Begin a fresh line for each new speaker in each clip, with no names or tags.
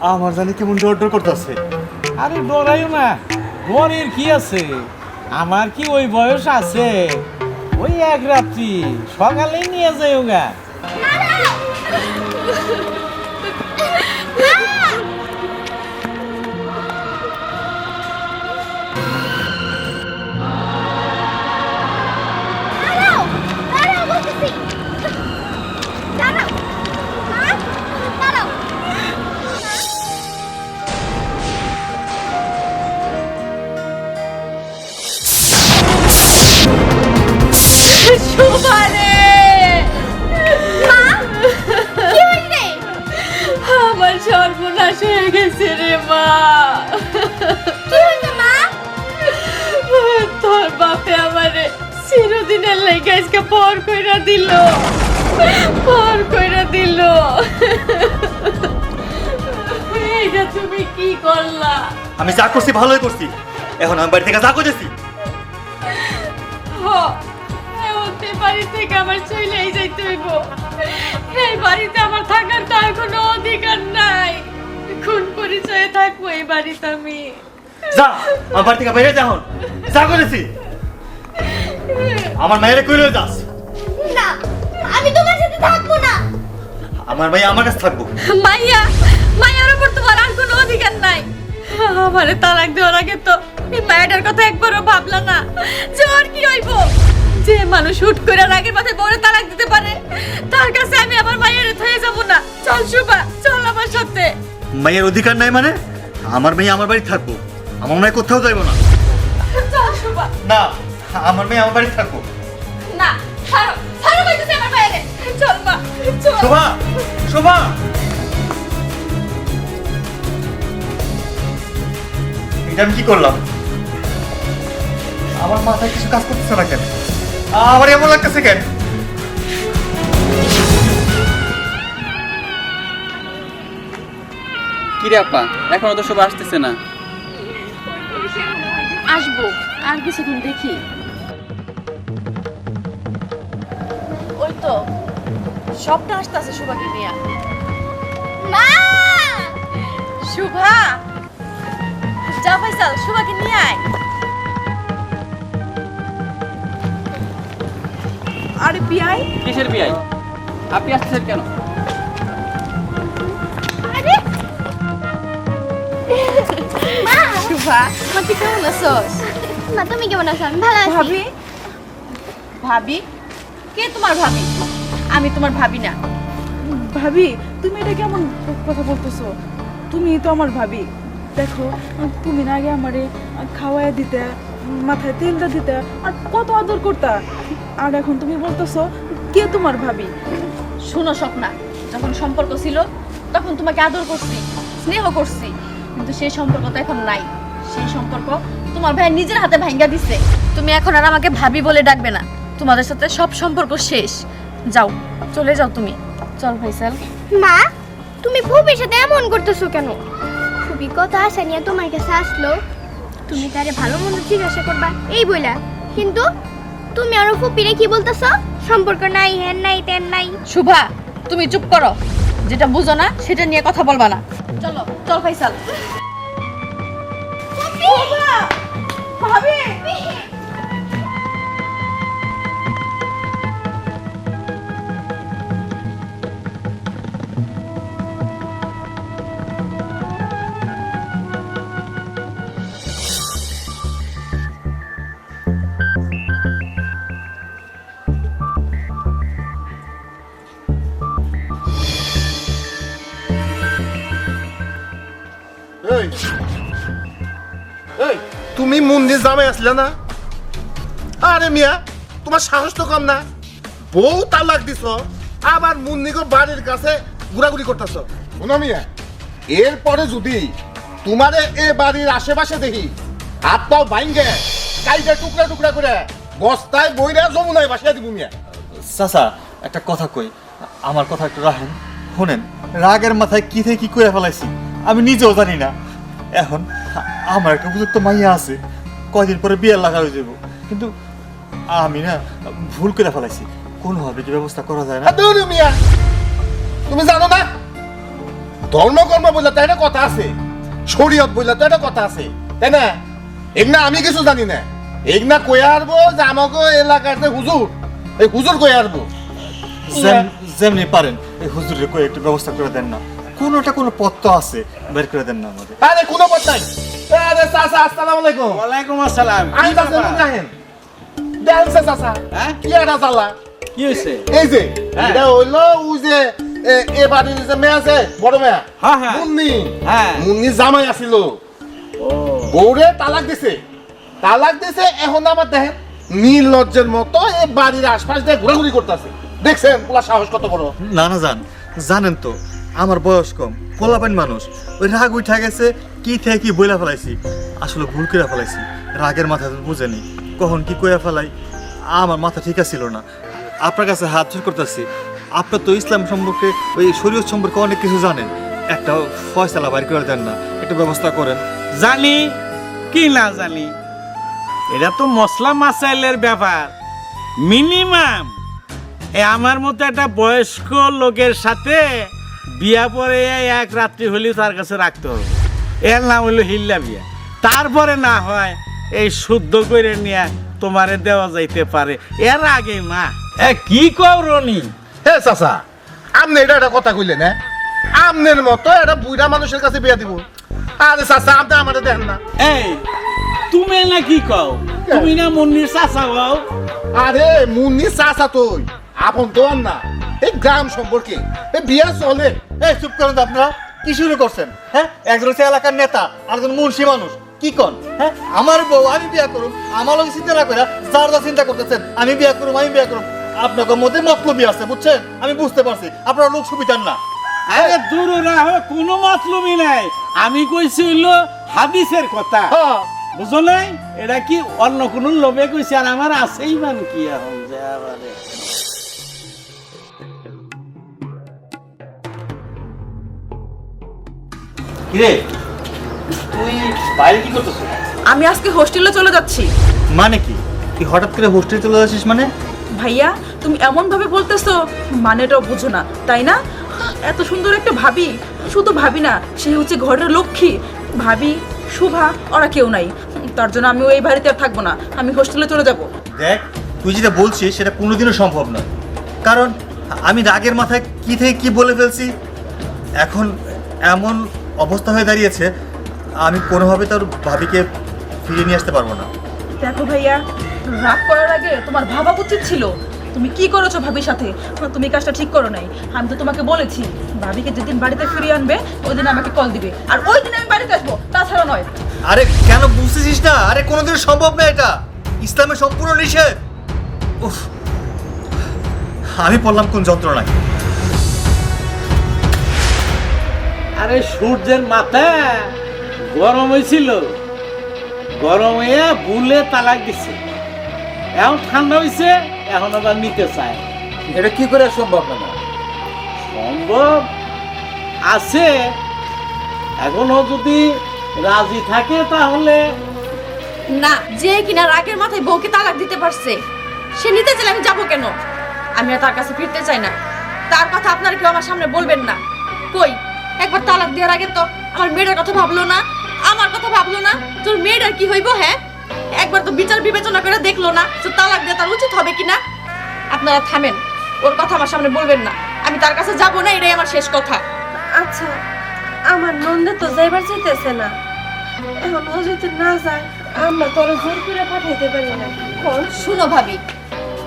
আমার জানি কেমন ডর ডর করতেছে।
আরে ডরাইও না, ডরের কি আছে? আমার কি ওই বয়স আছে? ওই এক রাত্রি সকালে নিয়ে যাই গা।
সর্বনাশ হয়ে গেছে রে মা
কি মা
তোর বাপে আমারে চিরদিনের লেগে আজকে পর কইরা দিল পর কইরা দিল এইটা তুমি কি করলা
আমি যা করছি ভালোই করছি। এখন আমি বাড়ি থেকে যা করতেছি
হ ওতে বাড়ি থেকে আমার চলেই যাইতে হইব। এই বাড়িতে আমার থাকার তার কোনো অধিকার নাই। খুন পরিচয়ে থাকব এই বাড়িতে আমি।
যা আমার বাড়ি থেকে বাইরে যা এখন। যা করেছি। আমার মায়ের কইলে যাস।
না আমি তোমার সাথে থাকব না।
আমার ভাই আমার কাছে থাকব।
মাইয়া মাইয়ার উপর তোমার আর কোনো অধিকার নাই। আমারে তালাক দেওয়ার আগে তো এই মায়াটার কথা একবারও ভাবলা না। যে ওর কি হইব? যে মানুষ হুট করে রাগের মাথায় বড় তালাক দিতে পারে তার কাছে আমি আমার মায়ের থয়ে যাব না। চল শুভা চল আমার সাথে।
মায়ের অধিকার নাই মানে? আমার মেয়ে আমার বাড়ি থাকব। আমার মেয়ে কোথাও যাইবো না।
চল শুভা।
না আমার মেয়ে আমার বাড়ি থাকব।
না ছাড়ো ছাড়ো কইতেছি আমার মায়েরে চল মা চল।
শোভা শোভা। এটা আমি কি করলাম? আমার মাথায় কিছু কাজ করতেছে না কেন? আমার এমন লাগতেছে কেন?
কি রে আপা? এখনও তো সব আসতেছে না।
আসব আর কিছুক্ষণ দেখি। ওই তো সবটা আসতেছে শুভাকে নিয়ে।
মা!
শুভা যা ফাইসাল শুভাকে নিয়ে আয়।
আরে
কিসের আপনি আসতেছেন কেন?
শুভা কেমন আছোস?
মা তুমি কেমন আছো? আমি ভালো আছি।
ভাবি?
ভাবি? কে তোমার ভাবি? আমি তোমার ভাবি না।
ভাবি তুমি এটা কেমন কথা বলতেছো? তুমি তো আমার ভাবি। দেখো তুমি না আগে আমারে খাওয়ায় দিতে মাথায় তেলটা দিতে আর কত আদর করতা। আর এখন তুমি বলতেছো কে তোমার ভাবি?
শোনো স্বপ্না যখন সম্পর্ক ছিল তখন তোমাকে আদর করছি স্নেহ করছি। কিন্তু সেই সম্পর্ক তো এখন নাই। সেই সম্পর্ক তোমার ভাই নিজের হাতে ভাঙ্গা দিছে। তুমি এখন আর আমাকে ভাবি বলে ডাকবে না। তোমাদের সাথে সব সম্পর্ক শেষ। যাও চলে যাও তুমি। চল ভাইসাল
মা তুমি ফুপির সাথে এমন করতেছো কেন? ফুপি কত আশা নিয়ে তোমার কাছে আসলো। তুমি তারে ভালো মন্দ জিজ্ঞাসা করবা এই বইলা। কিন্তু তুমি আরও ফুপিরে কি বলতেছো? সম্পর্ক নাই হ্যান নাই তেন নাই।
শুভা তুমি চুপ করো। যেটা বুঝো না সেটা নিয়ে কথা বলবা না। চলো চল ফাইসাল।
ভাবি
তুমি মন্দির জামাই আসলে না? আরে মিয়া তোমার সাহস তো কম না। বউ তালাক দিছ আবার মুন্নিকে বাড়ির কাছে ঘোরাঘুরি করতেছ। শোনো মিয়া এরপরে যদি তোমারে এ বাড়ির আশেপাশে দেখি হাত পাও ভাঙ্গে কাইটা টুকরা টুকরা করে বস্তায় বইরা যমুনায় বাসিয়া দিব মিয়া।
চাচা একটা কথা কই আমার কথা একটু রাখেন। শোনেন রাগের মাথায় কি থেকে কি করে ফেলাইছি আমি নিজেও জানি না। এখন আমার একটা উপযুক্ত মাইয়া আছে কয়দিন পরে বিয়ে লাগা হয়ে যাব। কিন্তু আমি না ভুল করে ফেলাইছি। কোনোভাবে কি ব্যবস্থা করা যায় না?
দৌড় মিয়া! তুমি জানো না? ধর্ম কর্ম বললে তো একটা কথা আছে। শরীয়ত বললে তো একটা কথা আছে। তাই না? এগনা আমি কিছু জানি না। এগনা কই আরবো যে আমাকে এলাকার যে হুজুর। এই হুজুর কই আরবো
যেম- যেমনি পারেন এই হুজুরের কই একটু ব্যবস্থা করে দেন না। কোনোটা কোনো পথ তো আছে বের করে দেন না আমাদের।
আরে কোনো পথ নাই। চাচা আসসালামু আলাইকুম।
ওয়ালাইকুম আসসালাম।
আমি চাচা লোক দেখেন চাচা
হ্যাঁ?
কি একটা চালা?
কি হয়েছে
এই যে
হ্যাঁ।
এটা হইল ওই যে এ- বাড়ির যে মেয়ে আছে বড় মেয়া।
হ্যাঁ, হ্যাঁ।
মুন্নি।
হ্যাঁ।
মুন্নি জামাই আছিল।
ও।
বউরে তালাক দিছে। তালাক দিছে এখন আবার দেখেন নীল লজ্জের মতো এই বাড়ির আশপাশ দিয়ে ঘোরাঘুরি করতেছে। দেখছেন পোলা সাহস কত বড়?
না না জান। জানেন তো আমার বয়স কম পোলাপাইন মানুষ। ওই রাগ উঠা গেছে, কি থেকে কি বইলা ফেলাইছি। আসলে ভুল করে ফেলাইছি, রাগের মাথা বুঝেনি। কখন কি কইয়া ফেলাই, আমার মাথা ঠিক ছিল না। আপনার কাছে হাত করতেছি। আপনার তো ইসলাম সম্পর্কে, ওই শরীয়ত সম্পর্কে অনেক কিছু জানেন। একটা ফয়সালা বাইর করে দেন না, একটা ব্যবস্থা করেন।
জানি, কি না জানি। এটা তো মশলা মাসাইলের ব্যাপার। মিনিমাম আমার মতো একটা বয়স্ক লোকের সাথে বিয়া পরে এক রাত্রি হলেও তার কাছে রাখতে হবে। এর নাম হলো হিল্লা বিয়া। তারপরে না হয় এই শুদ্ধ করে নিয়ে তোমারে দেওয়া যাইতে পারে। এর আগে না এ কি কও রনি?
হে চাচা আমনে এটা একটা কথা কইলেন হ্যাঁ আমনের মতো একটা বুড়া মানুষের কাছে বিয়া দিব। আরে চাচা আপনি আমাদের দেন না।
এই তুমি না কি কও? তুমি না মুন্নির চাচা হও?
আরে মুন্নির চাচা তুই। আপন তো না এই গ্রাম সম্পর্কে এই বিয়া চলে।
এই চুপ করেন তো আপনারা কি শুরু করছেন? হ্যাঁ? একজন হচ্ছে এলাকার নেতা আর একজন মুন্সি মানুষ। কি কন? হ্যাঁ? আমার বউ আমি বিয়া করুম। আমার লোক চিন্তা না করে যার যা চিন্তা করতেছেন আমি বিয়া করুম আমি বিয়া করুম। আপনাকে মধ্যে মতলবি আছে বুঝছেন? আমি বুঝতে পারছি আপনার লোক সুবিধার না।
আরে দূর রাহ কোনো মতলবই নাই। আমি কইছি হইল হাদিসের কথা।
হ্যাঁ।
বুঝো নাই? এটা কি অন্য কোনো লোভে কইছে? আর আমার আছেই মান কি এখন? যে
কিরে? তুই বাইরে কি করতেছ
আমি আজকে হোস্টেলে চলে যাচ্ছি।
মানে কি? তুই হঠাৎ করে হোস্টেলে চলে যাচ্ছিস মানে?
ভাইয়া তুমি এমন ভাবে বলতেছো মানেটাও বুঝো না তাই না? এত সুন্দর একটা ভাবি শুধু ভাবি না সে হচ্ছে ঘরের লক্ষ্মী। ভাবি শুভা ওরা কেউ নাই। তার জন্য আমি ওই বাড়িতে আর থাকব না আমি হোস্টেলে চলে যাব।
দেখ তুই যেটা বলছিস সেটা কোনোদিনও সম্ভব নয়। কারণ আমি রাগের মাথায় কি থেকে কি বলে ফেলছি? এখন এমন অবস্থা হয়ে দাঁড়িয়েছে আমি কোনোভাবে তার ভাবিকে ফিরিয়ে নিয়ে আসতে পারব না।
দেখো ভাইয়া রাগ করার আগে তোমার ভাবা উচিত ছিল। তুমি কি করেছ ভাবির সাথে? তুমি কাজটা ঠিক করো নাই। আমি তো তোমাকে বলেছি ভাবিকে যেদিন বাড়িতে ফিরিয়ে আনবে ওই দিন আমাকে কল দিবে। আর ওই দিন আমি বাড়িতে আসব তাছাড়া নয়।
আরে কেন বুঝতেছিস না? আরে কোনোদিন সম্ভব না এটা। ইসলামে সম্পূর্ণ নিষেধ। উফ। আমি পড়লাম কোন যন্ত্রণায়।
আরে সূর্যের মাথা গরম হয়েছিল। গরম হয়ে বুলে তালাক দিছে। এখন ঠান্ডা হয়েছে এখন আবার নিতে চায়।
এটা কি করে সম্ভব না?
সম্ভব আছে। এখনও যদি রাজি থাকে তাহলে।
না যে কিনা রাগের মাথায় বউকে তালাক দিতে পারছে সে নিতে চাইলে আমি যাব কেন? আমি আর তার কাছে ফিরতে চাই না। তার কথা আপনারা কেউ আমার সামনে বলবেন না। কই? একবার তালাক দেওয়ার আগে তো আমার মেয়েটার কথা ভাবলো না। আমার কথা ভাবলো না। তোর মেয়েটার কি হইব হ্যাঁ? একবার তো বিচার বিবেচনা করে দেখল না যে তালাক দেওয়া তার উচিত হবে কিনা। আপনারা থামেন। ওর কথা আমার সামনে বলবেন না। আমি তার কাছে যাব না এটাই আমার শেষ কথা।
আচ্ছা আমার নন্দে তো যাইবার চাইতেছে না। এখন ও যদি না যায় আমরা তোর জোর করে পাঠাইতে পারি না। কোন?
শুনো ভাবি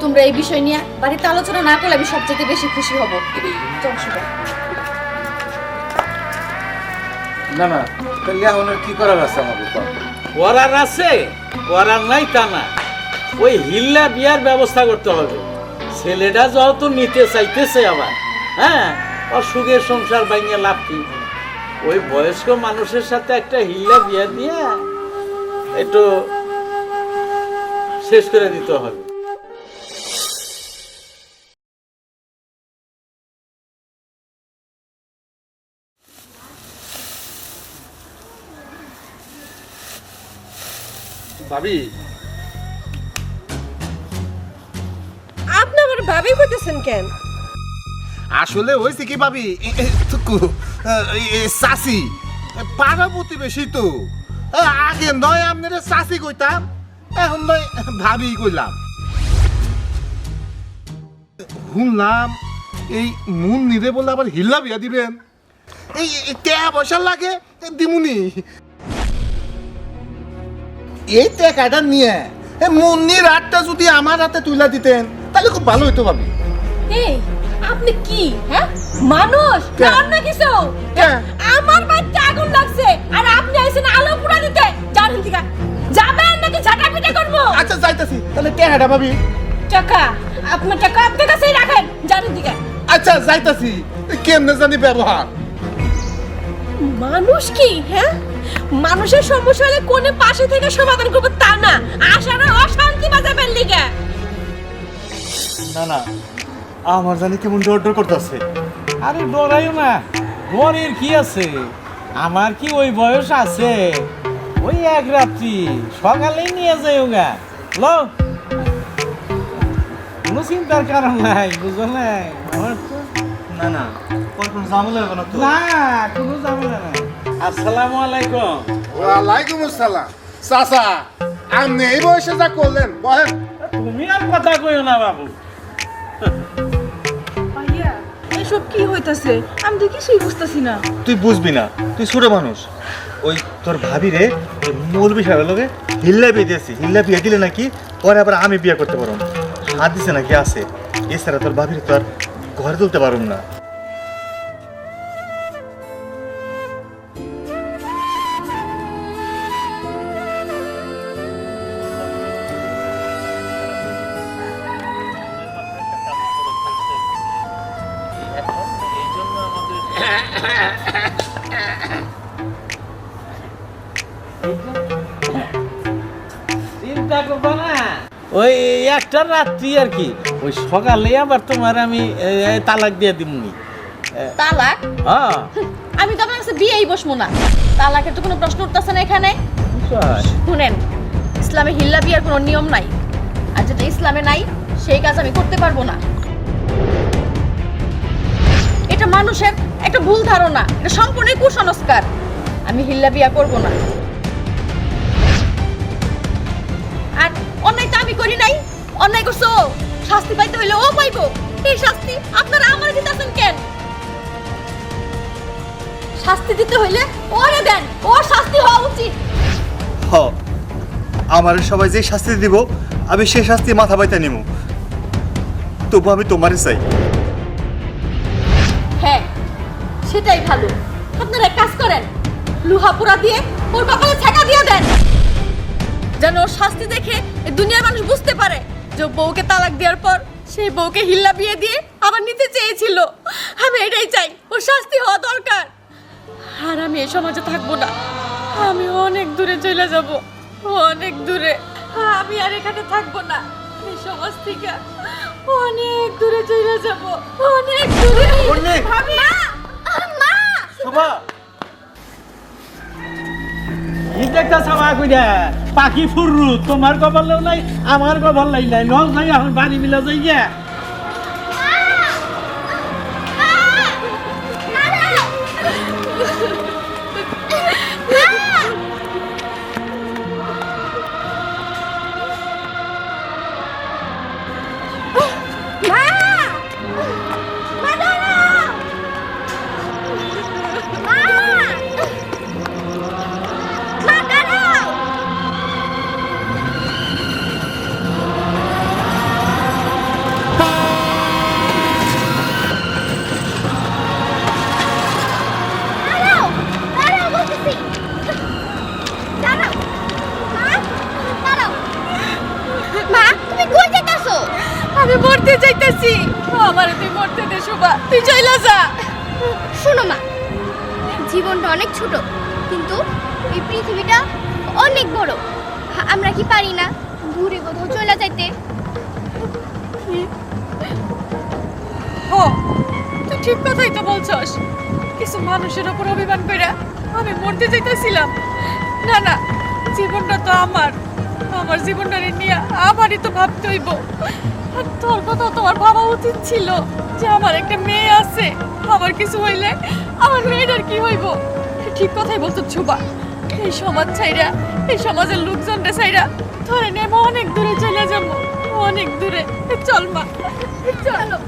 তোমরা এই বিষয় নিয়ে বাড়িতে আলোচনা না করলে আমি সবচেয়ে বেশি খুশি হব। চল
না না, তাহলে এখন কি করার আছে আমাকে কর
করার আছে, করার নাই তা না। ওই হিল্লা বিয়ার ব্যবস্থা করতে হবে। ছেলেটা যেহেতু নিতে চাইতেছে আবার হ্যাঁ ওর সুখের সংসার ভাঙিয়ে লাভ কি? ওই বয়স্ক মানুষের সাথে একটা হিল্লা বিয়া দিয়ে একটু শেষ করে দিতে হবে।
ভাবি।
আপনি আমার ভাবি কইতেছেন কেন?
আসলে হয়েছে কি ভাবি? চাষি পাড়া প্রতিবেশী তো। আগে নয় আপনারা চাষি কইতাম এখন নয় ভাবি কইলাম। শুনলাম এই মন নিরে বলে আবার হিল্লা বিয়া দিবেন। এই টাকা পয়সা লাগে দিমুনি। এই টাকাটা নিয়ে। মুন্নির হাতটা যদি আমার হাতে তুলে দিতেন তাহলে খুব ভালো হতো ভাবি।
এই আপনি কি হ্যাঁ? মানুষ
কে?
না কিছু আমার বাচ্চা আগুন লাগছে আর আপনি আইছেন আলো পুরা দিতে। জানেন ঠিক যাবেন নাকি ঝাঁটা পিটা করব?
আচ্ছা যাইতাছি। তাহলে টাকাটা ভাবি?
টাকা আপনার টাকা আপনার কাছেই রাখেন জানেন ঠিক
আচ্ছা যাইতাছি। কেমনে জানি ব্যবহার?
মানুষ কি হ্যাঁ? মানুষের সমস্যা হলে কোনে পাশে থেকে সমাধান করব তা না। আশারা অশান্তি বাজাবেন লিগে।
না না আমার জানি কেমন ডর ডর করতেছে।
আরে ডরাইও না ডরের কি আছে? আমার কি ওই বয়স আছে? ওই এক রাত্রি সকালেই নিয়ে যাই গা। ল। কোনো চিন্তার কারণ নাই বুঝো নাই? আমার তো
না না কোনো ঝামেলা হবে না তো।
না কোনো ঝামেলা নাই। আসসালামু আলাইকুম।
ওয়ালাইকুম আসসালাম। চাচা আপনি এই বয়সে যা করলেন বলেন।
তুমি আর কথা কইও না বাবু।
এসব কি হইতাছে? আমি তো কিছুই বুঝতাছি না।
তুই বুঝবি না তুই ছোট মানুষ। ওই তোর ভাবি রে মৌলবি সাহেবের লোকে হিল্লা বিয়ে দিয়েছি। হিল্লা বিয়ে দিলে নাকি পরে আবার আমি বিয়ে করতে পারব হাত দিছে নাকি আছে। এছাড়া তোর ভাবির তো আর ঘরে তুলতে পারুম না।
চিন্তা করব না। ওই একটা রাত্রি আর কি। ওই সকালে আবার তোমার আমি তালাক দিয়ে দিমনি।
তালাক?
হ্যাঁ।
আমি তো আপনার কাছে বিয়েই বসবো না। তালাকের তো কোনো প্রশ্ন উঠতেছে না এখানে। শুনেন ইসলামে হিল্লা বিয়ার কোনো নিয়ম নাই। আর যেটা ইসলামে নাই সেই কাজ আমি করতে পারব না। এটা মানুষের একটা ভুল ধারণা, এটা সম্পূর্ণ কুসংস্কার। আমি হিল্লা বিয়া করব না। আর অন্যায় তো আমি করি নাই। অন্যায় করছ, শাস্তি পাইতে হইলে ও পাইবো। এই শাস্তি আপনারা আমার দিতেছেন কেন? শাস্তি দিতে হইলে ওরে দেন ওর শাস্তি হওয়া উচিত।
হ, আমার সবাই যে শাস্তি দিব, আমি সেই শাস্তি মাথা বাইতে নিব তবু আমি তোমারই চাই।
সেটাই ভালো। আপনারা এক কাজ করেন লুহা পোড়া দিয়ে ওর কপালে ছেঁকা দিয়ে দেন। যেন ওর শাস্তি দেখে এই দুনিয়ার মানুষ বুঝতে পারে যে বউকে তালাক দেওয়ার পর সেই বউকে হিল্লা বিয়ে দিয়ে আবার নিতে চেয়েছিল। আমি এটাই চাই ওর শাস্তি হওয়া দরকার। আর আমি এই সমাজে থাকব না। আমি অনেক দূরে চলে যাব অনেক দূরে। আমি আর এখানে থাকব না। এই সমাজ থেকে অনেক দূরে চলে যাব অনেক দূরে।
অনেক?
ভাবি।
পাখি ফুররু তোমার কপালেও নাই আমার কপাল নাই লজ নাই এখন বাড়ি মিলা যাই
শোভা তুই চইলা যা।
শোনো মা জীবনটা অনেক ছোট কিন্তু এই পৃথিবীটা অনেক বড়। আমরা কি পারি না দূরে কোথাও চলে যাইতে?
ও তুই ঠিক কথাই তো বলছস। কিছু মানুষের উপর অভিমান কইরা আমি মরতে চাইতেছিলাম না না জীবনটা তো আমার।
আমার জীবনটারে নিয়ে আমারই তো ভাবতে হইব। তোর কথা তোমার ভাবা উচিত ছিল যে আমার একটা মেয়ে আছে। আমার কিছু হইলে আমার মেয়েটার কি হইব? ঠিক কথাই বলতো ছুবা। এই সমাজ ছাইরা এই সমাজের লোকজনটা ছাইরা ধরে আমি অনেক দূরে চলে যাব। অনেক দূরে। চল মা চলো।